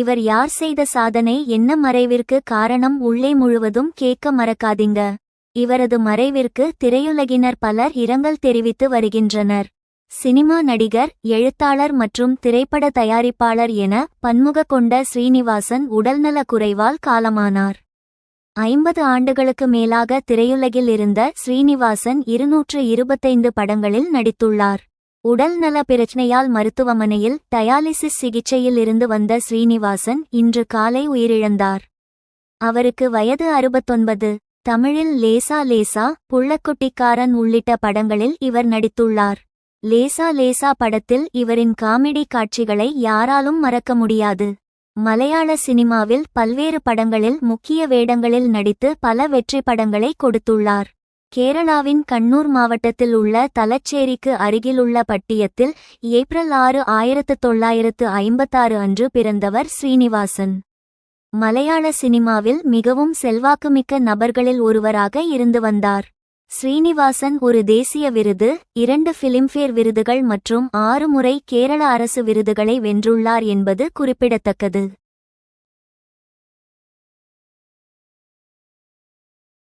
இவர் யார் செய்த சாதனை என்ன மறைவிற்கு காரணம் உள்ளே முழுவதும் கேட்க மறக்காதீங்க. இவரது மறைவிற்கு திரையுலகினர் பலர் இரங்கல் தெரிவித்து வருகின்றனர். சினிமா நடிகர் எழுத்தாளர் மற்றும் திரைப்பட தயாரிப்பாளர் என பன்முக கொண்ட ஸ்ரீனிவாசன் உடல்நலக் குறைவால் காலமானார். ஐம்பது ஆண்டுகளுக்கு மேலாக திரையுலகில் இருந்த ஸ்ரீனிவாசன் இருநூற்று இருபத்தைந்து படங்களில் நடித்துள்ளார். உடல் நல பிரச்சனையால் மருத்துவமனையில் டயாலிசிஸ் சிகிச்சையில் இருந்து வந்த ஸ்ரீனிவாசன் இன்று காலை உயிரிழந்தார். அவருக்கு வயது அறுபத்தொன்பது. தமிழில் லேசா லேசா புள்ளக்குட்டிக்காரன் உள்ளிட்ட படங்களில் இவர் நடித்துள்ளார். லேசா லேசா படத்தில் இவரின் காமெடி காட்சிகளை யாராலும் மறக்க முடியாது. மலையாள சினிமாவில் பல்வேறு படங்களில் முக்கிய வேடங்களில் நடித்து பல வெற்றி படங்களை கொடுத்துள்ளார். கேரளாவின் கண்ணூர் மாவட்டத்தில் உள்ள தலச்சேரிக்கு அருகிலுள்ள பட்டியத்தில் ஏப்ரல் ஆறு ஆயிரத்து தொள்ளாயிரத்து ஐம்பத்தாறு அன்று பிறந்தவர் ஸ்ரீனிவாசன். மலையாள சினிமாவில் மிகவும் செல்வாக்குமிக்க நபர்களில் ஒருவராக இருந்து வந்தார். ஸ்ரீனிவாசன் ஒரு தேசிய விருது இரண்டு பிலிம்பேர் விருதுகள் மற்றும் ஆறு முறை கேரள அரசு விருதுகளை வென்றுள்ளார் என்பது குறிப்பிடத்தக்கது.